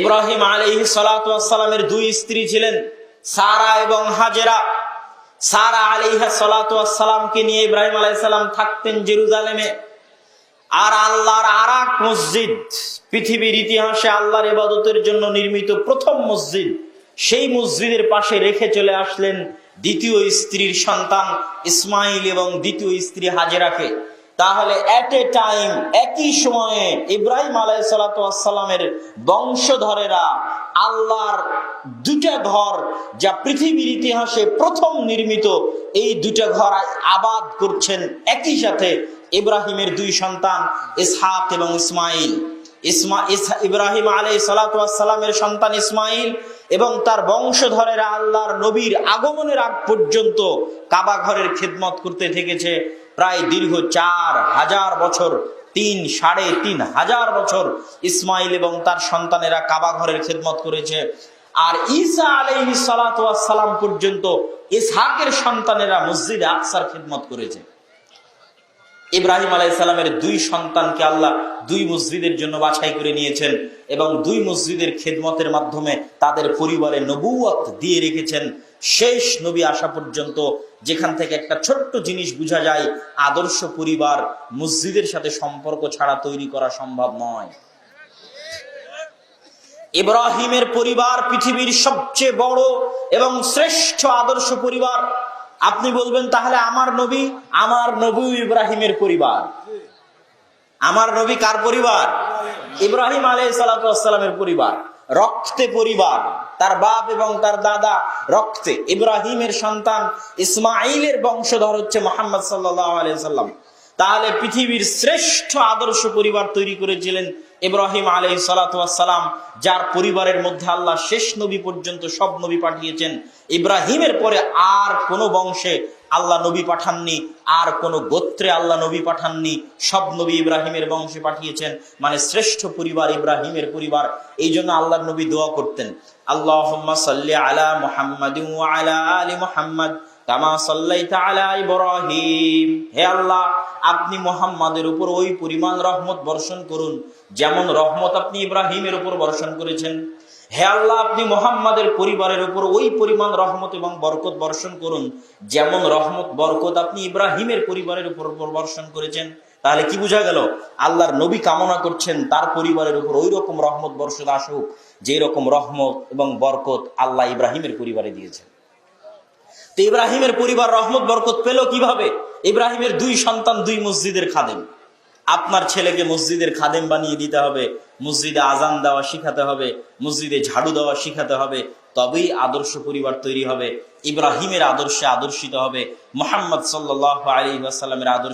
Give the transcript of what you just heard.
ইব্রাহিম আলহি সালামের দুই স্ত্রী ছিলেন, সারা এবং হাজেরা। সারা আলিহা সালাতামকে নিয়ে ইব্রাহিম আলাইসাল্লাম থাকতেন জেরুজালেমে। আর আল্লাহর আর মসজিদ, পৃথিবীর ইতিহাসে আল্লাহর ইবাদতের জন্য নির্মিত প্রথম মসজিদ, সেই মসজিদের পাশে রেখে চলে আসলেন দ্বিতীয় স্ত্রীর সন্তান ইসমাইল এবং দ্বিতীয় স্ত্রী হাজেরাকে। তাহলে এট এ টাইম একই সময়ে ইব্রাহিম আলাইসালামের বংশধরেরা আল্লাহর দুটা ঘর, যা পৃথিবীর ইতিহাসে প্রথম নির্মিত, এই দুটা ঘর আবাদ করছেন একই সাথে ইব্রাহিমের দুই সন্তান ইসহাক এবং ইসমাইল। ইসমা ইব্রাহিম আলাই সালাতামের সন্তান ইসমাইল এবং তার বংশধরেরা আল্লাহর নবীর আগমনের আগ পর্যন্ত কাবা ঘরের খেদমত করতে থেকেছে। প্রায় দীর্ঘ চার হাজার বছর, তিন, সাড়ে তিন হাজার বছর ইসমাইল এবং তার সন্তানেরা কাবা ঘরের খেদমত করেছে। আর ঈসা আলাইহি সালাম পর্যন্ত ইসহাকের সন্তানেরা মসজিদে আকসার খেদমত করেছে। ইব্রাহিম আলাইসাল্লামের দুই সন্তানকে আল্লাহ দুই মসজিদের জন্য বাছাই করে নিয়েছেন এবং দুই মসজিদের খেদমতের মাধ্যমে তাদের পরিবারে নবুয়ত দিয়ে রেখেছেন। শেষ নবী আসা পর্যন্ত যেখান থেকে একটা ছোট্ট জিনিস বোঝা যায়, আদর্শ পরিবার মসজিদের সাথে সম্পর্ক ছাড়া তৈরি করা সম্ভব নয়। ইব্রাহিমের পরিবার পৃথিবীর সবচেয়ে বড় এবং শ্রেষ্ঠ আদর্শ পরিবার। আপনি বলবেন, তাহলে আমার নবী আমার নবী ইব্রাহিমের পরিবার? আমার নবী কার পরিবার? ইব্রাহিম আলাই সালাতামের পরিবার। রক্তে পরিবার, তার বাপ এবং তার দাদা রক্তে। ইব্রাহিমের সন্তান ইসমাইলের বংশধর হচ্ছে মোহাম্মদ আলাইসাল্লাম তাহলে পৃথিবীর শ্রেষ্ঠ আদর্শ পরিবার তৈরি করেছিলেন ইব্রাহিম আলাই সালাতাম যার পরিবারের মধ্যে আল্লাহ শেষ নবী পর্যন্ত সব নবী পাঠিয়েছেন। ইব্রাহিমের পরে আর কোনো বংশে আল্লাহ নবী পাঠাননি, আর কোনো গোত্রে আল্লাহ নবী পাঠাননি। সব নবী ইব্রাহিমের বংশে পাঠিয়েছেন মানে শ্রেষ্ঠ পরিবার ইব্রাহিমের পরিবার। এই জন্য আল্লাহ নবী দোয়া করতেন আল্লাহ আলা মোহাম্মদ আলা আলী মোহাম্মদ তামা সাল্লাইতা আলা ইব্রাহিম। হে আল্লাহ আপনি মোহাম্মদের উপর ওই পরিমাণ রহমত বর্ষণ করুন, যেমন রহমত আপনি ইব্রাহিমের উপর বর্ষণ করেছেন। হে আল্লাহ, আপনি মোহাম্মদের পরিবারের উপর ওই পরিমাণ রহমত এবং বরকত বর্ষণ করুন, যেমন রহমত, বরকত আপনি ইব্রাহিমের পরিবারের উপর বর্ষণ করেছেন। তাহলে কি বোঝা গেল? আল্লাহর নবী কামনা করছেন, তার পরিবারের উপর ওই রকম রহমত বর্ষণ আসুক যে রকম রহমত এবং বরকত আল্লাহ ইব্রাহিমের পরিবারে দিয়েছেন। তো ইব্রাহিমের পরিবার রহমত, বরকত পেল কীভাবে? ইব্রাহিমের দুই সন্তান দুই মসজিদের খাদেম। আপনার ছেলেকে মসজিদের খাদেম বানিয়ে দিতে হবে, মসজিদে আজান দেওয়া শিখাতে হবে, মসজিদে ঝাড়ু দেওয়া শিখাতে হবে, তবেই আদর্শ পরিবার তৈরি হবে, ইব্রাহিমের আদর্শে আদর্শিত হবে, মোহাম্মদ সাল্লাহ আলী আসাল্লামের আদর্শ